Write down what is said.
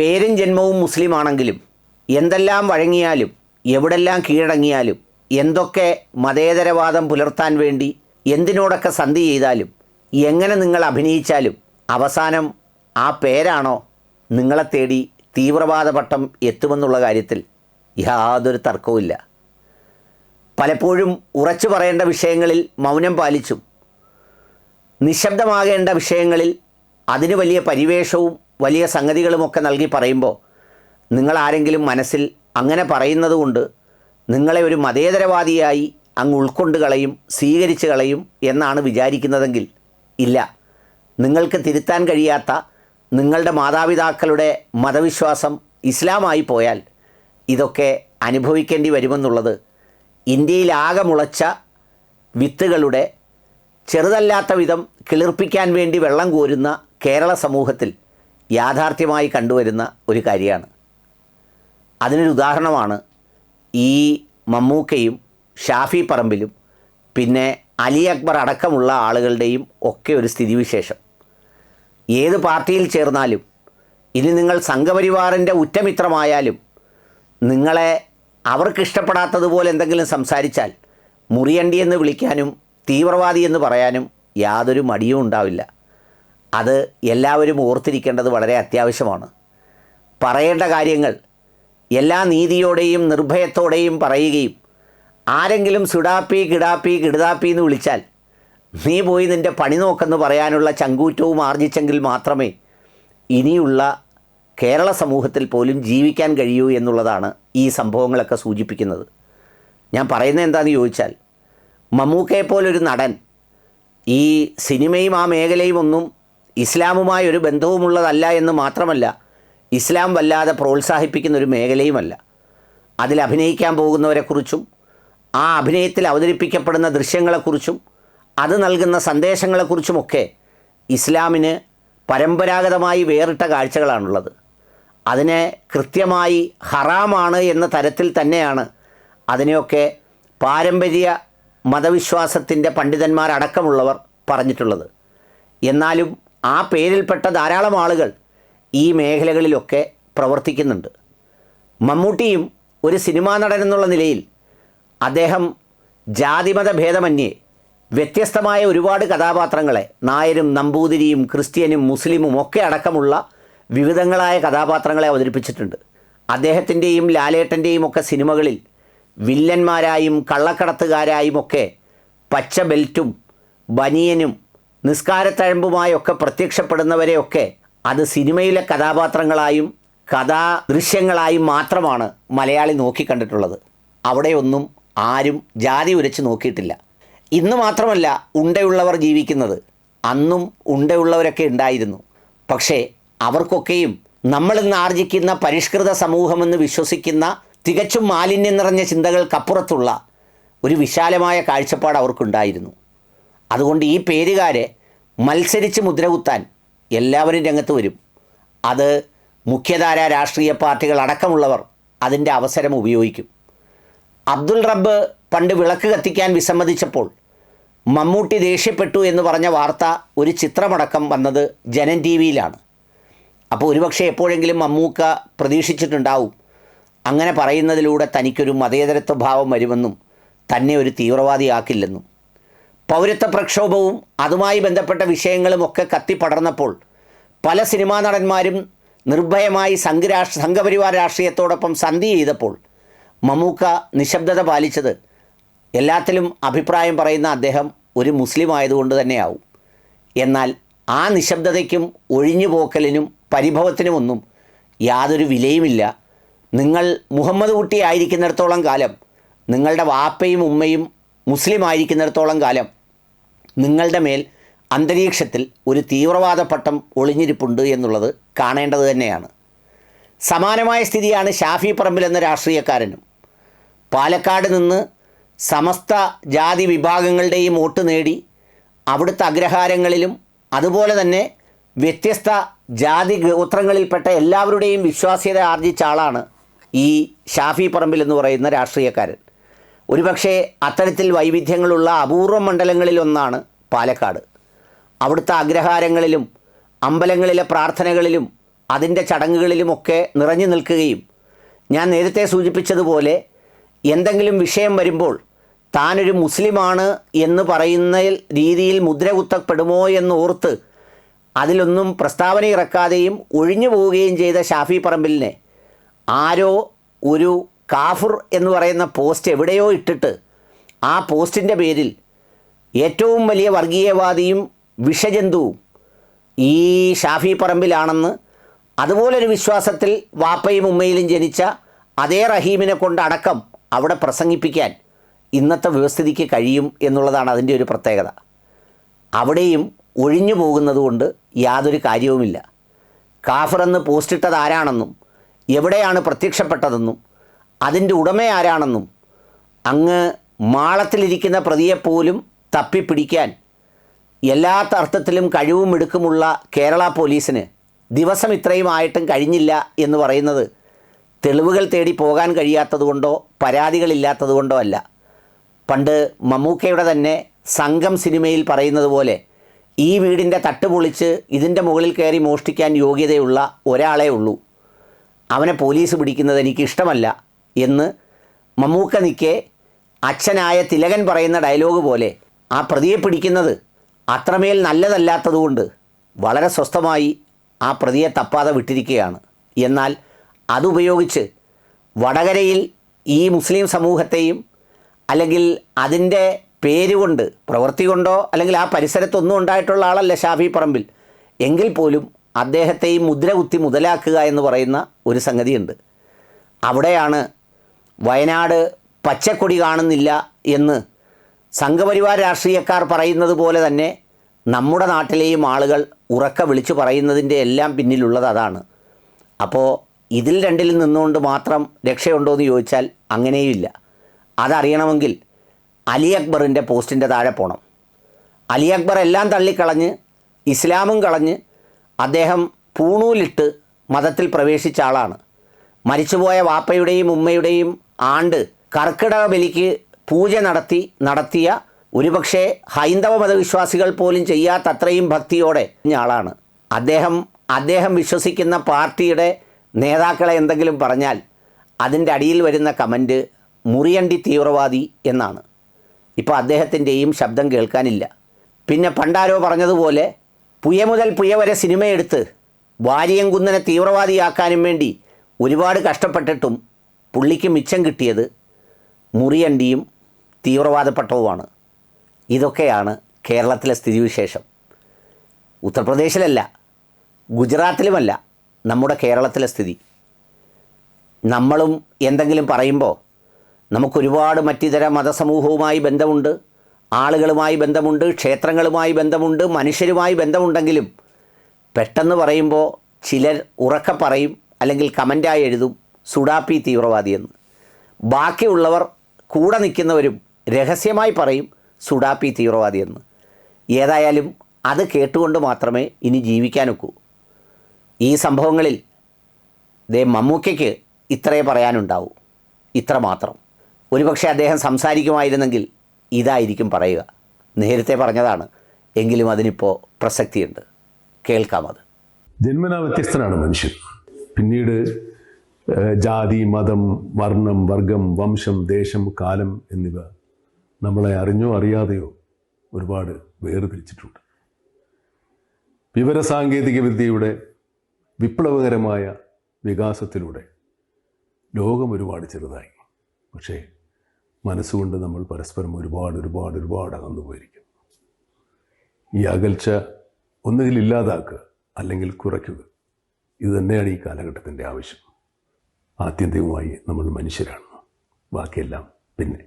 പേരും ജന്മവും മുസ്ലിം ആണെങ്കിലും എന്തെല്ലാം വഴങ്ങിയാലും എവിടെല്ലാം കീഴടങ്ങിയാലും എന്തൊക്കെ മതേതരവാദം പുലർത്താൻ വേണ്ടി എന്തിനോടൊക്കെ സന്ധി ചെയ്താലും എങ്ങനെ നിങ്ങൾ അഭിനയിച്ചാലും അവസാനം ആ പേരാണോ നിങ്ങളെ തേടി തീവ്രവാദ പട്ടം എത്തുമെന്നുള്ള കാര്യത്തിൽ യാതൊരു തർക്കവുമില്ല. പലപ്പോഴും ഉറച്ചു പറയേണ്ട വിഷയങ്ങളിൽ മൗനം പാലിച്ചും നിശബ്ദമാകേണ്ട വിഷയങ്ങളിൽ അതിന് വലിയ പരിവേഷവും വലിയ സംഗതികളുമൊക്കെ നൽകി പറയുമ്പോൾ നിങ്ങളാരെങ്കിലും മനസ്സിൽ അങ്ങനെ പറയുന്നത് കൊണ്ട് നിങ്ങളെ ഒരു മതേതരവാദിയായി അങ്ങ് ഉൾക്കൊണ്ട് കളയും സ്വീകരിച്ച് കളയും എന്നാണ് വിചാരിക്കുന്നതെങ്കിൽ ഇല്ല. നിങ്ങൾക്ക് തിരുത്താൻ കഴിയാത്ത നിങ്ങളുടെ മാതാപിതാക്കളുടെ മതവിശ്വാസം ഇസ്ലാമായി പോയാൽ ഇതൊക്കെ അനുഭവിക്കേണ്ടി വരുമെന്നുള്ളത് ഇന്ത്യയിലാകെ മുളച്ച വിത്തുകളുടെ ചെറുതല്ലാത്ത വിധം കിളിർപ്പിക്കാൻ വേണ്ടി വെള്ളം കോരുന്ന കേരള സമൂഹത്തിൽ യാഥാർത്ഥ്യമായി കണ്ടുവരുന്ന ഒരു കാര്യമാണ്. അതിനൊരു ഉദാഹരണമാണ് ഈ മമ്മൂക്കയും ഷാഫി പറമ്പിലും പിന്നെ അലി അക്ബർ അടക്കമുള്ള ആളുകളുടെയും ഒക്കെ ഒരു സ്ഥിതിവിശേഷം. ഏത് പാർട്ടിയിൽ ചേർന്നാലും ഇനി നിങ്ങൾ സംഘപരിവാറിന്റെ ഉറ്റമിത്രമായാലും നിങ്ങളെ അവർക്കിഷ്ടപ്പെടാത്തതുപോലെ എന്തെങ്കിലും സംസാരിച്ചാൽ മുറിയണ്ടി എന്ന് വിളിക്കാനും തീവ്രവാദി എന്ന് പറയാനും യാതൊരു മടിയും ഉണ്ടാവില്ല. അത് എല്ലാവരും ഓർത്തിരിക്കേണ്ടത് വളരെ അത്യാവശ്യമാണ്. പറയേണ്ട കാര്യങ്ങൾ എല്ലാ നീതിയോടെയും നിർഭയത്തോടെയും പറയുകയും ആരെങ്കിലും സുഡാപ്പി കിടാപ്പി കിടുതാപ്പി എന്ന് വിളിച്ചാൽ നീ പോയി നിന്റെ പണി നോക്കെന്ന് പറയാനുള്ള ചങ്കൂറ്റവും ആർജിച്ചെങ്കിൽ മാത്രമേ ഇനിയുള്ള കേരള സമൂഹത്തിൽ പോലും ജീവിക്കാൻ കഴിയൂ എന്നുള്ളതാണ് ഈ സംഭവങ്ങളൊക്കെ സൂചിപ്പിക്കുന്നത്. ഞാൻ പറയുന്നത് എന്താണെന്ന് ചോദിച്ചാൽ മമ്മൂക്കയെ പോലൊരു നടൻ ഈ സിനിമയും ആ മേഖലയും ഒന്നും ഇസ്ലാമുമായി ഒരു ബന്ധവുമുള്ളതല്ല എന്ന് മാത്രമല്ല ഇസ്ലാം വല്ലാതെ പ്രോത്സാഹിപ്പിക്കുന്ന ഒരു മേഖലയുമല്ല. അതിൽ അഭിനയിക്കാൻ പോകുന്നവരെക്കുറിച്ചും ആ അഭിനയത്തിൽ അവതരിപ്പിക്കപ്പെടുന്ന ദൃശ്യങ്ങളെക്കുറിച്ചും അത് നൽകുന്ന സന്ദേശങ്ങളെക്കുറിച്ചുമൊക്കെ ഇസ്ലാമിന് പരമ്പരാഗതമായി വേറിട്ട കാഴ്ചകളാണുള്ളത്. അതിനെ കൃത്യമായി ഹറാമാണ് എന്ന തരത്തിൽ തന്നെയാണ് അതിനെയൊക്കെ പാരമ്പര്യ മതവിശ്വാസത്തിന്റെ പണ്ഡിതന്മാരടക്കമുള്ളവർ പറഞ്ഞിട്ടുള്ളത്. എന്നാലും ആ പേരിൽപ്പെട്ട ധാരാളം ആളുകൾ ഈ മേഖലകളിലൊക്കെ പ്രവർത്തിക്കുന്നുണ്ട്. മമ്മൂട്ടിയും ഒരു സിനിമാ നടൻ എന്നുള്ള നിലയിൽ അദ്ദേഹം ജാതിമത ഭേദമന്യേ വ്യത്യസ്തമായ ഒരുപാട് കഥാപാത്രങ്ങളെ നായരും നമ്പൂതിരിയും ക്രിസ്ത്യനും മുസ്ലിമും ഒക്കെ അടക്കമുള്ള വിവിധങ്ങളായ കഥാപാത്രങ്ങളെ അവതരിപ്പിച്ചിട്ടുണ്ട്. അദ്ദേഹത്തിന്റെയും ലാലേട്ടന്റെയും ഒക്കെ സിനിമകളിൽ വില്ലന്മാരായും കള്ളക്കടത്തുകാരായും ഒക്കെ പച്ച ബെൽറ്റും ബനിയനും നിസ്കാരത്തഴമ്പുമായൊക്കെ പ്രത്യക്ഷപ്പെടുന്നവരെയൊക്കെ അത് സിനിമയിലെ കഥാപാത്രങ്ങളായും കഥാ ദൃശ്യങ്ങളായും മാത്രമാണ് മലയാളി നോക്കിക്കണ്ടിട്ടുള്ളത്. അവിടെയൊന്നും ആരും ജാതി ഉരച്ച് നോക്കിയിട്ടില്ല. ഇന്ന് മാത്രമല്ല ഉണ്ടയുള്ളവർ ജീവിക്കുന്നത്. അന്നും ഉണ്ടയുള്ളവരൊക്കെ ഉണ്ടായിരുന്നു. പക്ഷേ അവർക്കൊക്കെയും നമ്മളിന്ന് ആർജിക്കുന്ന പരിഷ്കൃത സമൂഹമെന്ന് വിശ്വസിക്കുന്ന തികച്ചും മാലിന്യം നിറഞ്ഞ ചിന്തകൾക്കപ്പുറത്തുള്ള ഒരു വിശാലമായ കാഴ്ചപ്പാട് അവർക്കുണ്ടായിരുന്നു. അതുകൊണ്ട് ഈ പേരുകാരെ മത്സരിച്ച് മുദ്രകുത്താൻ എല്ലാവരും രംഗത്ത് വരും. അത് മുഖ്യധാര രാഷ്ട്രീയ പാർട്ടികൾ അടക്കമുള്ളവർ അതിന്റെ അവസരം ഉപയോഗിക്കും. അബ്ദുൾ റബ്ബ് പണ്ട് വിളക്ക് കത്തിക്കാൻ വിസമ്മതിച്ചപ്പോൾ മമ്മൂട്ടി ദേഷ്യപ്പെട്ടു എന്ന് പറഞ്ഞ വാർത്ത ഒരു ചിത്രമടക്കം വന്നത് ജനൻ ടി വിയിലാണ്. അപ്പോൾ ഒരുപക്ഷെ എപ്പോഴെങ്കിലും മമ്മൂക്ക പ്രതീക്ഷിച്ചിട്ടുണ്ടാവും. അങ്ങനെ പറയുന്നതിലൂടെ തനിക്കൊരു മതേതരത്വ ഭാവം വരുമെന്നും തന്നെ ഒരു തീവ്രവാദിയാക്കില്ലെന്നും. പൗരത്വ പ്രക്ഷോഭവും അതുമായി ബന്ധപ്പെട്ട വിഷയങ്ങളും ഒക്കെ കത്തിപ്പടർന്നപ്പോൾ പല സിനിമാ നടന്മാരും നിർഭയമായി സംഘരാഷ്ട്ര സംഘപരിവാർ രാഷ്ട്രീയത്തോടൊപ്പം സന്ധി ചെയ്തപ്പോൾ മമ്മൂക്ക നിശബ്ദത പാലിച്ചത് എല്ലാത്തിലും അഭിപ്രായം പറയുന്ന അദ്ദേഹം ഒരു മുസ്ലിം ആയതുകൊണ്ട് തന്നെയാവും. എന്നാൽ ആ നിശബ്ദതയ്ക്കും ഒഴിഞ്ഞുപോക്കലിനും പരിഭവത്തിനുമൊന്നും യാതൊരു വിലയുമില്ല. നിങ്ങൾ മുഹമ്മദ് കുട്ടി ആയിരിക്കുന്നിടത്തോളം കാലം നിങ്ങളുടെ വാപ്പയും ഉമ്മയും മുസ്ലിം ആയിരിക്കുന്നിടത്തോളം കാലം നിങ്ങളുടെ മേൽ അന്തരീക്ഷത്തിൽ ഒരു തീവ്രവാദ പട്ടം ഒളിഞ്ഞിരിപ്പുണ്ട് എന്നുള്ളത് കാണേണ്ടത് തന്നെയാണ്. സമാനമായ സ്ഥിതിയാണ് ഷാഫി പറമ്പിൽ എന്ന രാഷ്ട്രീയക്കാരനും. പാലക്കാട് നിന്ന് സമസ്ത ജാതി വിഭാഗങ്ങളുടെയും വോട്ട് നേടി അവിടുത്തെ അഗ്രഹാരങ്ങളിലും അതുപോലെ തന്നെ വ്യത്യസ്ത ജാതി ഗോത്രങ്ങളിൽപ്പെട്ട എല്ലാവരുടെയും വിശ്വാസ്യത ആർജിച്ച ആളാണ് ഈ ഷാഫി പറമ്പിൽ എന്ന് പറയുന്ന രാഷ്ട്രീയക്കാരൻ. ഒരുപക്ഷെ അത്തരത്തിൽ വൈവിധ്യങ്ങളുള്ള അപൂർവ മണ്ഡലങ്ങളിൽ ഒന്നാണ് പാലക്കാട്. അവിടുത്തെ അഗ്രഹാരങ്ങളിലും അമ്പലങ്ങളിലെ പ്രാർത്ഥനകളിലും അതിന്റെ ചടങ്ങുകളിലുമൊക്കെ നിറഞ്ഞു നിൽക്കുകയും ഞാൻ നേരത്തെ സൂചിപ്പിച്ചതുപോലെ എന്തെങ്കിലും വിഷയം വരുമ്പോൾ താനൊരു മുസ്ലിമാണ് എന്ന് പറയുന്ന രീതിയിൽ മുദ്ര കുത്തപ്പെടുമോ എന്ന് ഓർത്ത് അതിലൊന്നും പ്രസ്താവന ഇറക്കാതെയും ഒഴിഞ്ഞു പോവുകയും ചെയ്ത ഷാഫി പറമ്പിലിനെ ആരോ ഒരു കാഫുർ എന്ന് പറയുന്ന പോസ്റ്റ് എവിടെയോ ഇട്ടിട്ട് ആ പോസ്റ്റിന്റെ പേരിൽ ഏറ്റവും വലിയ വർഗീയവാദിയും വിഷജന്തുവും ഈ ഷാഫി പറമ്പിലാണെന്ന് അതുപോലൊരു വിശ്വാസത്തിൽ വാപ്പയും ഉമ്മയിലും ജനിച്ച അതേ റഹീമിനെ കൊണ്ട് അടക്കം അവിടെ പ്രസംഗിപ്പിക്കാൻ ഇന്നത്തെ വ്യവസ്ഥിതിക്ക് കഴിയും എന്നുള്ളതാണ് അതിന്റെ ഒരു പ്രത്യേകത. അവിടെയും ഒഴിഞ്ഞു പോകുന്നതുകൊണ്ട് യാതൊരു കാര്യവുമില്ല. കാഫറെന്ന് പോസ്റ്റിട്ടത് ആരാണെന്നും എവിടെയാണ് പ്രത്യക്ഷപ്പെട്ടതെന്നും അതിന്റെ ഉടമ ആരാണെന്നും അങ്ങ് മാളത്തിലിരിക്കുന്ന പ്രതിയെപ്പോലും തപ്പിപ്പിടിക്കാൻ എല്ലാ അർത്ഥത്തിലും കഴിവും എടുക്കുമുള്ള കേരള പോലീസിന് ദിവസം ഇത്രയും ആയിട്ടും കഴിഞ്ഞില്ല എന്ന് പറയുന്നത് തെളിവുകൾ തേടി പോകാൻ കഴിയാത്തതുകൊണ്ടോ പരാതികളില്ലാത്തതുകൊണ്ടോ അല്ല. പണ്ട് മമ്മൂക്കയുടെ തന്നെ സംഘം സിനിമയിൽ പറയുന്നത് പോലെ ഈ വീടിന്റെ തട്ട് പൊളിച്ച് ഇതിന്റെ മുകളിൽ കയറി മോഷ്ടിക്കാൻ യോഗ്യതയുള്ള ഒരാളേ ഉള്ളൂ. അവനെ പോലീസ് പിടിക്കുന്നത് എനിക്ക് ഇഷ്ടമല്ല എന്ന് മമ്മൂക്ക നിൽക്കെ അച്ഛനായ തിലകൻ പറയുന്ന ഡയലോഗ് പോലെ ആ പ്രതിയെ പിടിക്കുന്നത് അത്രമേൽ നല്ലതല്ലാത്തതുകൊണ്ട് വളരെ സ്വസ്ഥമായി ആ പ്രതിയെ തപ്പാതെ വിട്ടിരിക്കുകയാണ്. എന്നാൽ അതുപയോഗിച്ച് വടകരയിൽ ഈ മുസ്ലിം സമൂഹത്തെയും അല്ലെങ്കിൽ അതിന്റെ പേരുകൊണ്ട് പ്രവൃത്തി കൊണ്ടോ അല്ലെങ്കിൽ ആ പരിസരത്തൊന്നും ഉണ്ടായിട്ടുള്ള ആളല്ല ഷാഫി പറമ്പിൽ. എങ്കിൽ പോലും അദ്ദേഹത്തെയും മുദ്ര കുത്തി മുതലാക്കുക എന്ന് പറയുന്ന ഒരു സംഗതിയുണ്ട്. അവിടെയാണ് വയനാട് പച്ചക്കൊടി കാണുന്നില്ല എന്ന് സംഘപരിവാർ രാഷ്ട്രീയക്കാർ പറയുന്നത് പോലെ തന്നെ നമ്മുടെ നാട്ടിലെയും ആളുകൾ ഉറക്ക വിളിച്ചു പറയുന്നതിന്റെ എല്ലാം പിന്നിലുള്ളത് അതാണ്. അപ്പോൾ ഇതിൽ രണ്ടിൽ നിന്നുകൊണ്ട് മാത്രം രക്ഷയുണ്ടോ എന്ന് ചോദിച്ചാൽ അങ്ങനെയുമില്ല. അതറിയണമെങ്കിൽ അലി അക്ബറിന്റെ പോസ്റ്റിന്റെ താഴെ പോകണം അലി അക്ബർ എല്ലാം തള്ളിക്കളഞ്ഞ് ഇസ്ലാമും കളഞ്ഞ് അദ്ദേഹം പൂണൂലിട്ട് മതത്തിൽ പ്രവേശിച്ച ആളാണ്. മരിച്ചുപോയ വാപ്പയുടെയും ഉമ്മയുടെയും ആണ്ട് കർക്കിടക ബലിക്ക് പൂജ നടത്തി നടത്തിയ ഒരുപക്ഷെ ഹൈന്ദവ മതവിശ്വാസികൾ പോലും ചെയ്യാത്തത്രയും ഭക്തിയോടെ ആളാണ്. അദ്ദേഹം അദ്ദേഹം വിശ്വസിക്കുന്ന പാർട്ടിയുടെ നേതാക്കളെ എന്തെങ്കിലും പറഞ്ഞാൽ അതിന്റെ അടിയിൽ വരുന്ന കമന്റ് മുറിയണ്ടി തീവ്രവാദി എന്നാണ്. ഇപ്പോൾ അദ്ദേഹത്തിന്റെയും ശബ്ദം കേൾക്കാനില്ല. പിന്നെ പണ്ടാരോ പറഞ്ഞതുപോലെ പുയ മുതൽ പുയ വരെ സിനിമയെടുത്ത് വാരിയംകുന്നനെ തീവ്രവാദിയാക്കാനും വേണ്ടി ഒരുപാട് കഷ്ടപ്പെട്ടിട്ടും പുള്ളിക്ക് മിച്ചം കിട്ടിയത് മുറിയണ്ടിയും തീവ്രവാദപ്പെട്ടവുമാണ്. ഇതൊക്കെയാണ് കേരളത്തിലെ സ്ഥിതിവിശേഷം. ഉത്തർപ്രദേശിലല്ല ഗുജറാത്തിലുമല്ല നമ്മുടെ കേരളത്തിലെ സ്ഥിതി. നമ്മളും എന്തെങ്കിലും പറയുമ്പോൾ നമുക്കൊരുപാട് മറ്റിതര മതസമൂഹവുമായി ബന്ധമുണ്ട് ആളുകളുമായി ബന്ധമുണ്ട് ക്ഷേത്രങ്ങളുമായി ബന്ധമുണ്ട് മനുഷ്യരുമായി ബന്ധമുണ്ടെങ്കിലും പെട്ടെന്ന് പറയുമ്പോൾ ചിലർ ഉറക്കെ പറയും അല്ലെങ്കിൽ കമന്റായി എഴുതും. സുഡാപ്പി തീവ്രവാദിയെന്ന്. ബാക്കിയുള്ളവർ കൂടെ നിൽക്കുന്നവരും രഹസ്യമായി പറയും സുഡാപ്പി തീവ്രവാദിയെന്ന്. ഏതായാലും അത് കേട്ടുകൊണ്ട് മാത്രമേ ഇനി ജീവിക്കാനൊക്കൂ. ഈ സംഭവങ്ങളിൽ ദേ മമ്മൂക്കയ്ക്ക് ഇത്രേ പറയാനുണ്ടാവൂ. ഇത്ര മാത്രം. ഒരുപക്ഷെ അദ്ദേഹം സംസാരിക്കുമായിരുന്നെങ്കിൽ ഇതായിരിക്കും പറയുക. നേരത്തെ പറഞ്ഞതാണ് എങ്കിലും അതിനിപ്പോൾ പ്രസക്തിയുണ്ട്. കേൾക്കാം അത്. ജന്മനാ വ്യത്യസ്തനാണ് മനുഷ്യൻ. പിന്നീട് ജാതി മതം വർണം വർഗം വംശം ദേശം കാലം എന്നിവ നമ്മളെ അറിഞ്ഞോ അറിയാതെയോ ഒരുപാട് വേർതിരിച്ചിട്ടുണ്ട്. വിവരസാങ്കേതിക വിദ്യയുടെ വിപ്ലവകരമായ വികാസത്തിലൂടെ ലോകം ഒരുപാട് ചെറുതായി. പക്ഷേ മനസ്സുകൊണ്ട് നമ്മൾ പരസ്പരം ഒരുപാട് ഒരുപാട് ഒരുപാട് അകന്നു പോയിരിക്കുന്നു. ഈ അകൽച്ച ഒന്നുകിൽ ഇല്ലാതാക്കുക അല്ലെങ്കിൽ കുറയ്ക്കുക. ഇത് തന്നെയാണ് ഈ കാലഘട്ടത്തിന്റെ ആവശ്യം. ആത്യന്തികമായി നമ്മൾ മനുഷ്യരാണ് ബാക്കിയെല്ലാം പിന്നെ